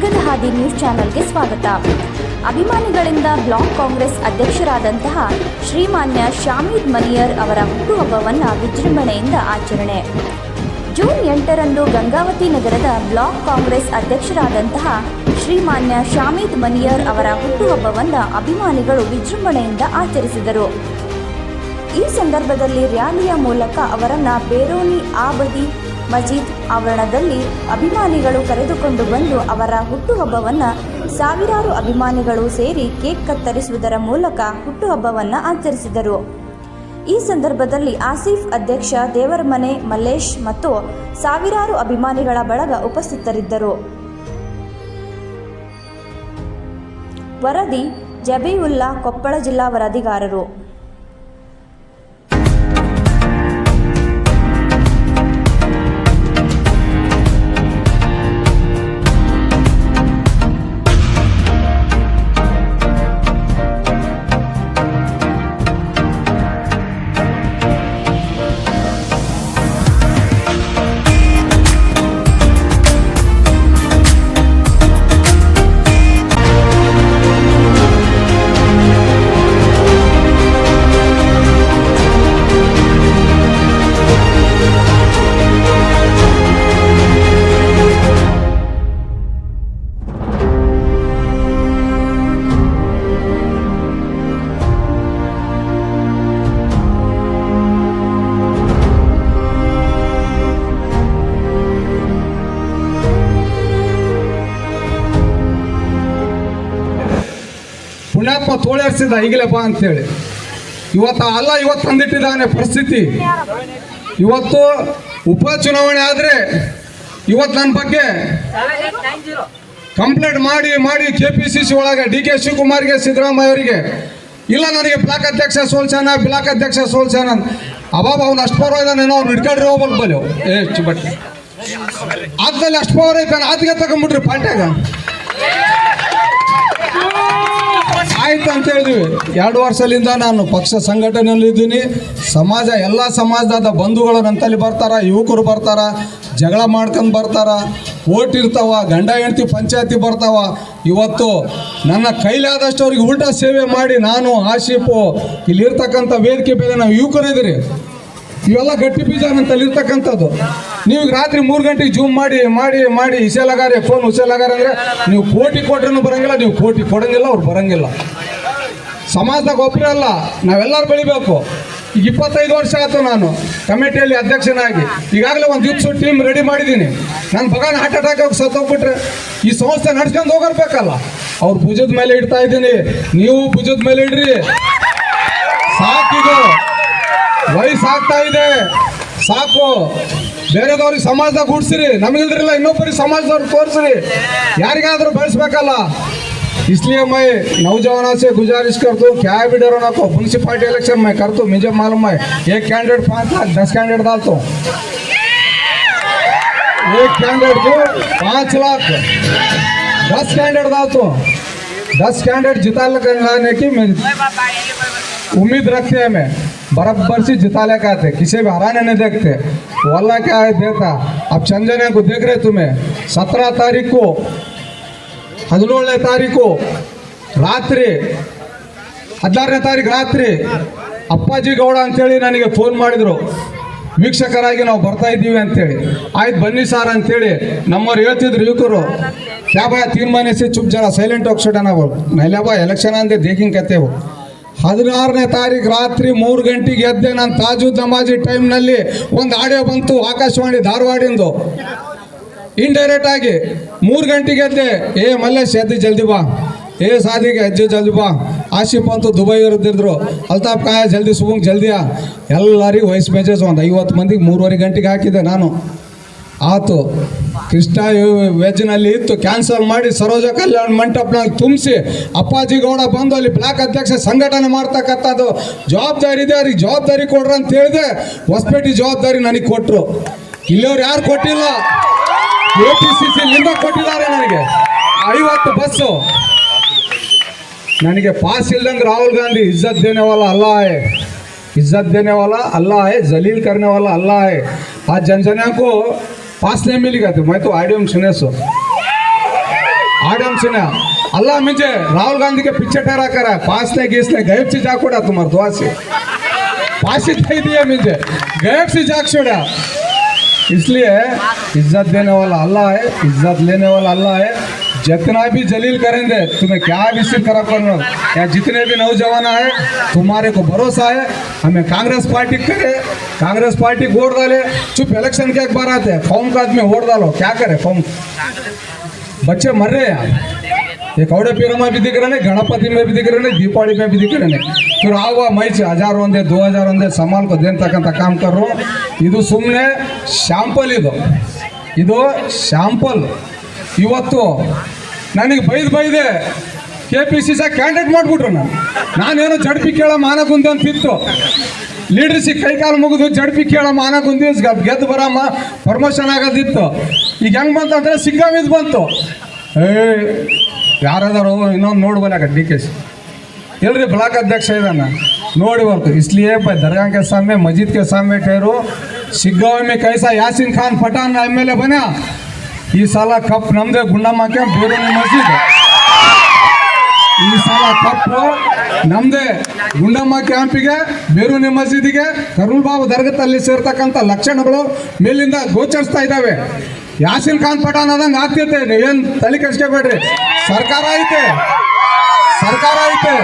ವೇಗದ ಹಾದಿ ನ್ಯೂಸ್ ಚಾನೆಲ್ಗೆ ಸ್ವಾಗತ. ಅಭಿಮಾನಿಗಳಿಂದ ಬ್ಲಾಕ್ ಕಾಂಗ್ರೆಸ್ ಅಧ್ಯಕ್ಷರಾದಂತಹ ಶ್ರೀಮಾನ್ಯ ಶಾಮೀದ್ ಮನಿಯರ್ ಅವರ ಹುಟ್ಟುಹಬ್ಬವನ್ನು ವಿಜೃಂಭಣೆಯಿಂದ ಆಚರಣೆ. ಜೂನ್ ಎಂಟರಂದು ಗಂಗಾವತಿ ನಗರದ ಬ್ಲಾಕ್ ಕಾಂಗ್ರೆಸ್ ಅಧ್ಯಕ್ಷರಾದಂತಹ ಶ್ರೀಮಾನ್ಯ ಶಾಮೀದ್ ಮನಿಯರ್ ಅವರ ಹುಟ್ಟುಹಬ್ಬವನ್ನು ಅಭಿಮಾನಿಗಳು ವಿಜೃಂಭಣೆಯಿಂದ ಆಚರಿಸಿದರು. ಈ ಸಂದರ್ಭದಲ್ಲಿ ರ್ಯಾಲಿಯ ಮೂಲಕ ಅವರನ್ನ ಬೇರೋನಿ, ಆಬದಿ ಮಜೀದ್ ಆವರಣದಲ್ಲಿ ಅಭಿಮಾನಿಗಳು ಕರೆದುಕೊಂಡು ಬಂದು ಅವರ ಹುಟ್ಟುಹಬ್ಬವನ್ನು ಸಾವಿರಾರು ಅಭಿಮಾನಿಗಳು ಸೇರಿ ಕೇಕ್ ಕತ್ತರಿಸುವುದರ ಮೂಲಕ ಹುಟ್ಟುಹಬ್ಬವನ್ನು ಆಚರಿಸಿದರು. ಈ ಸಂದರ್ಭದಲ್ಲಿ ಆಸಿಫ್ ಅಧ್ಯಕ್ಷ ದೇವರಮನೆ ಮಲ್ಲೇಶ್ ಮತ್ತು ಸಾವಿರಾರು ಅಭಿಮಾನಿಗಳ ಬಳಗ ಉಪಸ್ಥಿತರಿದ್ದರು. ವರದಿ ಜಬೀವುಲ್ಲಾ ಕೊಪ್ಪಳ ಜಿಲ್ಲಾ ವರದಿಗಾರರು. ತೋಳೇರಿಸಿದ ಈಗಲೇ ಬಾ ಅಂತೇಳಿ. ಇವತ್ತು ಅಲ್ಲ ಇವತ್ತು ತಂದಿಟ್ಟಿದ್ದಾನೆ ಪರಿಸ್ಥಿತಿ. ಇವತ್ತು ಉಪಚುನಾವಣೆ ಆದರೆ ಇವತ್ತು ನನ್ನ ಬಗ್ಗೆ ಕಂಪ್ಲೇಂಟ್ ಮಾಡಿ ಮಾಡಿ ಕೆ ಪಿ ಸಿ ಸಿ ಒಳಗೆ ಡಿ ಕೆ ಶಿವಕುಮಾರ್ಗೆ, ಸಿದ್ದರಾಮಯ್ಯ ಅವರಿಗೆ. ಇಲ್ಲ ನನಗೆ ಬ್ಲಾಕ್ ಅಧ್ಯಕ್ಷ ಸೋಲ್ಸಾನ ಬ್ಲಾಕ್ ಅಧ್ಯಕ್ಷ ಸೋಲ್ಸಾನ ಅಬಾಬ್, ಅವ್ನು ಅಷ್ಟು ಪವರ್ ಇದ್ದಾನೇನೋ ಅವ್ನು ಹಿಡ್ಕೊಂಡ್ರೆ ಹೋಗ್ಬೇಕು ಬಲ್ಲೆ. ಏ ಚಿಬಟ್ ಆತದಲ್ಲಿ ಅಷ್ಟು ಪವರ್ ಐತಾನೆ ಆತಿಗೆ ತಗೊಂಡ್ಬಿಟ್ರಿ ಪಾರ್ಟ್ಯಾಗ. ಆಯ್ತು ಅಂತ ಹೇಳಿದ್ವಿ. ಎರಡು ವರ್ಷದಿಂದ ನಾನು ಪಕ್ಷ ಸಂಘಟನೆಯಲ್ಲಿ ಇದ್ದೀನಿ. ಸಮಾಜ, ಎಲ್ಲ ಸಮಾಜದ ಬಂಧುಗಳು ನಂತಲ್ಲಿ ಬರ್ತಾರ, ಯುವಕರು ಬರ್ತಾರ, ಜಗಳ ಮಾಡ್ಕೊಂಡು ಬರ್ತಾರ. ಓಟ್ ಇರ್ತಾವ, ಗಂಡ, ಹೆಂಡತಿ, ಪಂಚಾಯತಿ ಬರ್ತಾವ. ಇವತ್ತು ನನ್ನ ಕೈಲಾದಷ್ಟು ಅವ್ರಿಗೆ ಉಲ್ಟಾ ಸೇವೆ ಮಾಡಿ ನಾನು ಆಶೀಪು. ಇಲ್ಲಿರ್ತಕ್ಕಂಥ ವೇದಿಕೆ ಮೇಲೆ ನಾವು ಯುವಕರಿದ್ದೀರಿ. ಇವೆಲ್ಲ ಗಟ್ಟಿ ಬೀಜ ನಮ್ಮಲ್ಲಿ ಇರ್ತಕ್ಕಂಥದ್ದು. ನೀವು ರಾತ್ರಿ ಮೂರು ಗಂಟೆಗೆ ಜೂಮ್ ಮಾಡಿ ಮಾಡಿ ಮಾಡಿ ಇಸೆಲಾಗಾರೆ ಫೋನ್ ಉಸೆಲಾಗಾರೆ ಅಂದರೆ ನೀವು ಕೋಟಿ ಕೊಟ್ರೂ ಬರಂಗಿಲ್ಲ, ನೀವು ಕೋಟಿ ಕೊಡಂಗಿಲ್ಲ, ಅವ್ರು ಬರಂಗಿಲ್ಲ. ಸಮಾಜದಾಗ ಒಬ್ಬರಲ್ಲ ನಾವೆಲ್ಲರೂ ಬೆಳಿಬೇಕು. ಈಗ ಇಪ್ಪತ್ತೈದು ವರ್ಷ ಆಯ್ತು ನಾನು ಕಮಿಟಿಯಲ್ಲಿ ಅಧ್ಯಕ್ಷನಾಗಿ. ಈಗಾಗಲೇ ಒಂದು ಯುತ್ಸು ಟೀಮ್ ರೆಡಿ ಮಾಡಿದ್ದೀನಿ. ನನ್ನ ಬಗಾನ ಹಾರ್ಟ್ ಅಟ್ಯಾಕ್ ಆಗಿ ಸತ್ತೋಗ್ಬಿಟ್ರೆ ಈ ಸಂಸ್ಥೆ ನಡ್ಸ್ಕೊಂಡು ಹೋಗಿರ್ಬೇಕಲ್ಲ. ಅವ್ರ ಭುಜದ ಮೇಲೆ ಇಡ್ತಾ ಇದ್ದೀನಿ. ನೀವು ಭುಜದ ಮೇಲೆ ಇಡ್ರಿ. ಸಾಕಿದು. ವಯಸ್ಸಾಗ್ತಾ ಇದೆ. ಸಾಕು ಬೇರೆದವ್ರಿಗೆ ಸಮಾಜದಾಗ ಹುಡ್ಸಿರಿ ನಮಗಿಲ್ದ್ರಿಲ್ಲ ಇನ್ನೊಬ್ಬರಿಗೆ ಸಮಾಜದವ್ರಿಗೆ ತೋರಿಸ್ರಿ ಯಾರಿಗಾದ್ರೂ ಬೆಳೆಸ್ಬೇಕಲ್ಲ इसलिए मैं नौजवानों से गुजारिश करता हूँ क्या भी डरो ना को म्यूनसिपालिटी इलेक्शन में कर तो मुझे मालूम है एक कैंडिडेट पाँच लाख दस कैंडिडेट डालता हूँ एक कैंडिडेट को पाँच लाख दस कैंडिडेट डालता हूँ दस कैंडिडेट जिता लाने की मैं उम्मीद रखते हैं मैं बराबर से जिता लेकर आते किसी भी हराने नहीं देखते वाला क्या है देता अब संजय को देख रहे तुम्हें सत्रह तारीख को ಹದಿನೇಳನೇ ತಾರೀಕು ರಾತ್ರಿ ಹದಿನಾರನೇ ತಾರೀಕು ರಾತ್ರಿ ಅಪ್ಪಾಜಿ ಗೌಡ ಅಂತೇಳಿ ನನಗೆ ಫೋನ್ ಮಾಡಿದರು ವೀಕ್ಷಕರಾಗಿ ನಾವು ಬರ್ತಾ ಇದ್ದೀವಿ ಅಂತೇಳಿ ಆಯ್ತು ಬನ್ನಿ ಸರ್ ಅಂತೇಳಿ ನಮ್ಮವ್ರು ಹೇಳ್ತಿದ್ರು ಯುವಕರು ಕ್ಯಾ ಬಾಯ ತೀರ್ಮಾನ से चुप जरा ಸೈಲೆಂಟ್ ಹೋಗಿ ಸುಡ ನಾವು ನೈಲಾಬ ಎಲೆಕ್ಷನ್ ಅಂದೆ ದೇಕಿಂಗ್ ಕತ್ತೇವು ಹದಿನಾರನೇ ತಾರೀಕು ರಾತ್ರಿ ಮೂರು ಗಂಟೆಗೆ ಎದ್ದೆ ನಾನು ತಾಜು ನಮಾಜಿ ಟೈಮ್ನಲ್ಲಿ ಒಂದು ಆಡಿಯೋ ಬಂತು ಆಕಾಶವಾಣಿ ಧಾರವಾಡಿಂದು. ಇಂಡೈರೆಕ್ಟ್ ಆಗಿ ಮೂರು ಗಂಟೆಗೆ ಎದ್ದೆ, ಏ ಮಲ್ಲೇಶ್, ಎದ್ದು ಜಲ್ದಿ ಬಾ. ಏ ಸಾದಿಗೆ ಅಜ್ಜಿ ಜಲ್ದಿ ಬಾ. ಆಶಿಫ್ ಅಂತೂ ದುಬೈ ಇರ್ದಿದ್ರು ಅಲ್ತಾಫ್ ಕಾಯ, ಜಲ್ದಿ ಸುಗುಂಗ್ ಜಲ್ದಿಯಾ ಎಲ್ಲರಿಗೂ ವಯಸ್ಸು ಮೆಸೇಜ್ ಒಂದು ಐವತ್ತು ಮಂದಿಗೆ ಮೂರುವರೆ ಗಂಟೆಗೆ ಹಾಕಿದ್ದೆ ನಾನು. ಆತು ಕೃಷ್ಣ ವೆಜ್ನಲ್ಲಿ ಇತ್ತು. ಕ್ಯಾನ್ಸಲ್ ಮಾಡಿ ಸರೋಜ ಕಲ್ಯಾಣ ಮಂಟಪನಲ್ಲಿ ತುಂಬಿಸಿ ಅಪ್ಪಾಜಿ ಗೌಡ ಬಂದು ಅಲ್ಲಿ ಬ್ಲಾಕ್ ಅಧ್ಯಕ್ಷ ಸಂಘಟನೆ ಮಾಡ್ತಕ್ಕಂಥದ್ದು. ಜವಾಬ್ದಾರಿ ಇದೆ, ಅವ್ರಿಗೆ ಜವಾಬ್ದಾರಿ ಕೊಡ್ರ ಅಂತ ಹೇಳಿದೆ. ಹೊಸಪೇಟೆ ಜವಾಬ್ದಾರಿ ನನಗೆ ಕೊಟ್ಟರು ಇಲ್ಲಿಯವ್ರು ಯಾರು ಕೊಟ್ಟಿಲ್ಲ? ಎ ಪಿ ಸಿ ಸಿ ಲಿಂಗ ಕೊಟ್ಟಿದ್ದಾರೆ ನನಗೆ. ಐವತ್ತು ಬಸ್ಸು. ನನಗೆ ಪಾಸ್ ಇಲ್ದಂಗೆ ರಾಹುಲ್ ಗಾಂಧಿ, ಇಜ್ಜತ್ ದೇನೇವಾಲ ಅಲ್ಲ ಹೇ ಇಜ್ಜತ್ ದೇನೇವಲ್ಲ ಅಲ್ಲ ಏ ಜಲೀಲ್ ಕರ್ನೇವಾಲ ಅಲ್ಲ ಹೇ ಆ ಜನಜನ್ಯಾಕೂ है आज जनजनिया को पास नहीं मिलेगा तो मैं तो आईडियम सुने सो आडम अल्लाह मुझे राहुल गांधी के पीछे ठहरा कर है पासने गीसने गैब से जा कोड़ा तुम्हारे दुआ से फांसी दे दिया मुझे गैब से जाग छोड़ा इसलिए इज्जत देने वाला अल्लाह है इज्जत लेने वाला अल्लाह है जितना भी जलील करेंगे तुम्हें क्या भी सिर खराब करना या जितने भी नौजवान है तुम्हारे को भरोसा है हमें कांग्रेस पार्टी करे कांग्रेस पार्टी को वोट डाले चुप इलेक्शन के एक बार आते हैं फॉर्म का आदमी वोट डालो क्या करे फॉर्म बच्चे मर रहे हैं यहाँ ये कौड़े पीर में भी दिख रहे हैं गणपति में भी दिख रहे हैं दीपावली में भी दिख रहे हैं फिर ಆಗುವ ಮೈಚ್ ಹಜಾರ್ ಒಂದೇ ದೋ ಹಜಾರ್ ಒಂದೇ ಸಮಾಲ್ಕೋ ದೇಂತಕ್ಕಂಥ ಕಾಮ್ ಕರ್ರು ಇದು ಸುಮ್ಮನೆ ಶಾಂಪಲ್ ಇದು ಇದು ಶಾಂಪಲ್ ಇವತ್ತು ನನಗೆ ಬೈದು ಬೈದೆ ಕೆ ಪಿ ಸಿ ಸಹ ಕ್ಯಾಂಡಿಡೇಟ್ ಮಾಡ್ಬಿಟ್ರು ನಾನು ನಾನೇನು ಜಡ್ಪಿ ಕೇಳ ಮಾನಗುಂದಿ ಅಂತಿತ್ತು ಲೀಡರ್ಸಿಗೆ ಕೈಕಾಲು ಮುಗಿದು ಜಡ್ಪಿ ಕೇಳ ಮಾನಗುಂದಿ ಗೆದ್ದು ಬರಮ್ಮ ಪ್ರಮೋಷನ್ ಆಗೋದಿತ್ತು. ಈಗ ಹೆಂಗೆ ಬಂತು ಅಂದರೆ ಇದು ಬಂತು. ಏಯ್ ಯಾರಾದರೂ ಇನ್ನೊಂದು ನೋಡಿ ಬನ್ನಾಗ ಡಿ ಕೆ ಸಿ ಎಲ್ರಿ ಬ್ಲಾಕ್ ಅಧ್ಯಕ್ಷ ಇದ್ದಾನ ನೋಡಿ ಬರ್ತು. ಇಸ್ಲಿಯೇ ಪೈ, ದರ್ಗಾಂಕೆ ಸ್ವಾಮಿ ಸಾಮೆ ಮಜೀದ್ ಕೆ ಸಾಮೆ ಟೈರು ಸಿಗ್ಗಾವಿ ಕೈಸ ಕೈಸಾ, Yasin Khan, Pathan, M L A ಬನ್ಯಾ? ಈ ಸಲ ಕಪ್ ನಮ್ದೇ ಗುಂಡಮ್ಮ ಬೇರೆ ಮಸೀದ್. ಈ ಸಲ ಕಪ್ಪು ನಮ್ದೇ ಗುಂಡಮ್ಮ ಕ್ಯಾಂಪಿಗೆ ಬೇರೂನಿ ಮಸೀದಿಗೆ ಕರುಣ್ ಬಾಬು ದರ್ಗತ್ತಲ್ಲಿ ಸೇರ್ತಕ್ಕಂಥ ಲಕ್ಷಣಗಳು ಮೇಲಿಂದ ಗೋಚರಿಸ್ತಾ ಇದ್ದಾವೆ. ಯಾಸಿಲ್ ಖಾನ್ ಫೋಟೋನ ಆದಂಗೆ ಆಗ್ತೈತೆ ನೀವೇನು ತಲೆ ಕೆಡಿಸ್ಕೋಬೇಡ್ರಿ. ಸರ್ಕಾರ ಐತೆ. ಸರ್ಕಾರ ಐತೆ.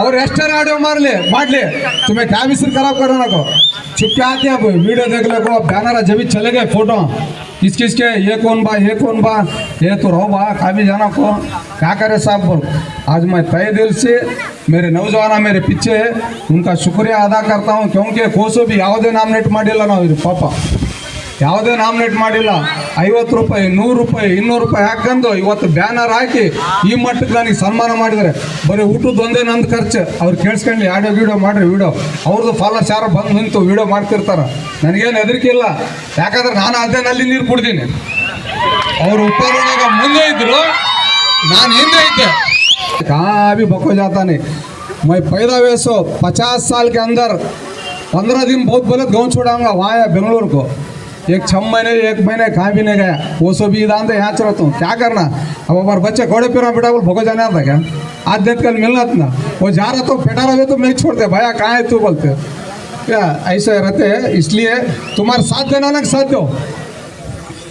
ಅವ್ರು ಎಷ್ಟೇ ಆಡಿಯೋ ಮಾರಲಿ ಮಾಡಲಿ. ತುಮೆ ಕ್ಯಾಬಿಸಿನ ಖರಾಬ್ ಕರೋಣಕ್ಕೋ ಚಿಕ್ಕ ಆತಿ ವಿಡಿಯೋ ದೇಖಲಕ್ಕೋ ಬ್ಯಾನರ ಜಬಿ ಚಲಗೆ ಫೋಟೋ. अब वीडियो देख ले को बैनर जब भी चले गए फोटो किस किस के ये कौन बा ये कौन बा ये तो रहो बा खा भी जाना को क्या करे साहब बोल आज मैं तय दिल से मेरे नौजवान मेरे पीछे है उनका शुक्रिया अदा करता हूँ क्योंकि कोसो भी ಯಾವುದೇ ನಾಮಿನೇಟ್ ಮಾಡಿಲ್ಲ ನಾವು ಇದು ಪಾಪ ಯಾವುದೇ ನಾಮಿನೇಟ್ ಮಾಡಿಲ್ಲ ಐವತ್ತು ರೂಪಾಯಿ ನೂರು ರೂಪಾಯಿ ಇನ್ನೂರು ರೂಪಾಯಿ ಹಾಕೊಂಡು ಇವತ್ತು ಬ್ಯಾನರ್ ಹಾಕಿ ಈ ಮಟ್ಟಕ್ಕೆ ನನಗೆ ಸನ್ಮಾನ ಮಾಡಿದರೆ ಬರೀ ಊಟದ ಒಂದೇ ನಂದು ಖರ್ಚು ಅವ್ರು ಕೇಳಿಸ್ಕೊಂಡು ಆಡಿಯೋ ವೀಡಿಯೋ ಮಾಡ್ರಿ ವೀಡಿಯೋ ಅವ್ರದ್ದು ಫಾಲೋರ್ಸ್ ಯಾರೋ ಬಂದು ನಿಂತು ವೀಡಿಯೋ ಮಾಡ್ತಿರ್ತಾರೆ ನನಗೇನು ಹೆದರಿಕೆ ಇಲ್ಲ ಯಾಕಂದ್ರೆ ನಾನು ಅದೇ ನಲ್ಲಿ ನೀರು ಕುಡ್ದೀನಿ ಅವರು ಉತ್ತರದಾಗ ಮುಂದೆ ಇದ್ರು ನಾನು ಹಿಂದೆ ಇದ್ದೆ कहाँ भी बको जाता नहीं मैं पैदा हुए सो पचास साल के अंदर पंद्रह दिन बहुत गलत गाँव छोड़ाऊंगा वहाँ है बेंगलोर को एक छः महीने, एक महीने कहाँ भी नहीं गया। वो सो भी इधान तो यहाँ चलता हूँ क्या करना? अब हमारे बच्चे घोड़े पे बेटा, बोल, भगो जाने आता क्या? आज देख कल मिलना था ना। वो जा रहा तो फेटा रहे तो नहीं छोड़ते। भैया, कहाँ है तू बोलते? क्या, ऐसे रहते हैं? इसलिए तुम्हारे साथ देना ना साथ दो।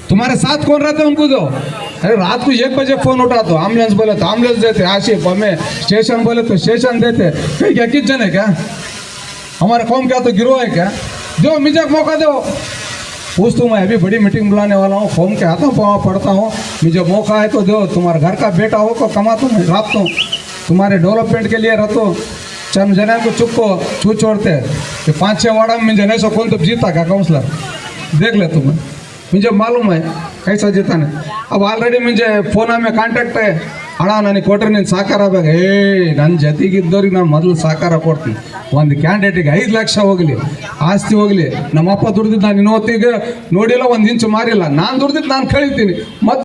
तुम्हारे साथ कौन रहते उनको दो। अरे, रात को एक बजे फ़ोन उठा तो एंबुलेंस बोले तो एंबुलेंस देते आशिफ हमें स्टेशन बोले तो स्टेशन देते। क्या, किस जन है क्या? हमारे कौम क्या तो गिरोह है क्या? दो मुझे मौका दो। पूछता हूँ मैं अभी बड़ी मीटिंग बुलाने वाला हूँ फॉर्म के हाथों पाँव पड़ता हूँ मुझे मौका है तो दो तुम्हारे घर का बेटा हो तो कमा हूँ रात हूँ तुम्हारे डेवलपमेंट के लिए रहता चम जने को चुप को छू छोड़ते कि पाँच छः वाड़ा में जने सो कौन तो जीता क्या काउंसलर देख ले तुम्हें मुझे मालूम है कैसा जीता ने अब ऑलरेडी मुझे फ़ोन में कांटेक्ट है ಅಣ್ಣ, ನನಗೆ ಕೊಟ್ಟರೆ ನೀನು ಸಾಕಾರ ಬೇಗ ಏ ನನ್ನ ಜೊತೆಗಿದ್ದವ್ರಿಗೆ ನಾನು ಮೊದಲು ಸಾಕಾರ ಕೊಡ್ತೀನಿ. ಒಂದು ಕ್ಯಾಂಡಿಡೇಟಿಗೆ ಐದು ಲಕ್ಷ ಹೋಗಲಿ, ಆಸ್ತಿ ಹೋಗಲಿ, ನಮ್ಮಪ್ಪ ದುಡ್ದಿದ್ದು ನಾನು ಇನ್ನೊತ್ತಿಗೆ ನೋಡಿಲ್ಲ, ಒಂದು ಇಂಚು ಮಾರಿಲ್ಲ. ನಾನು ದುಡ್ದಿದ್ದು ನಾನು ಕಳಿತೀನಿ. ಮತ್ತೆ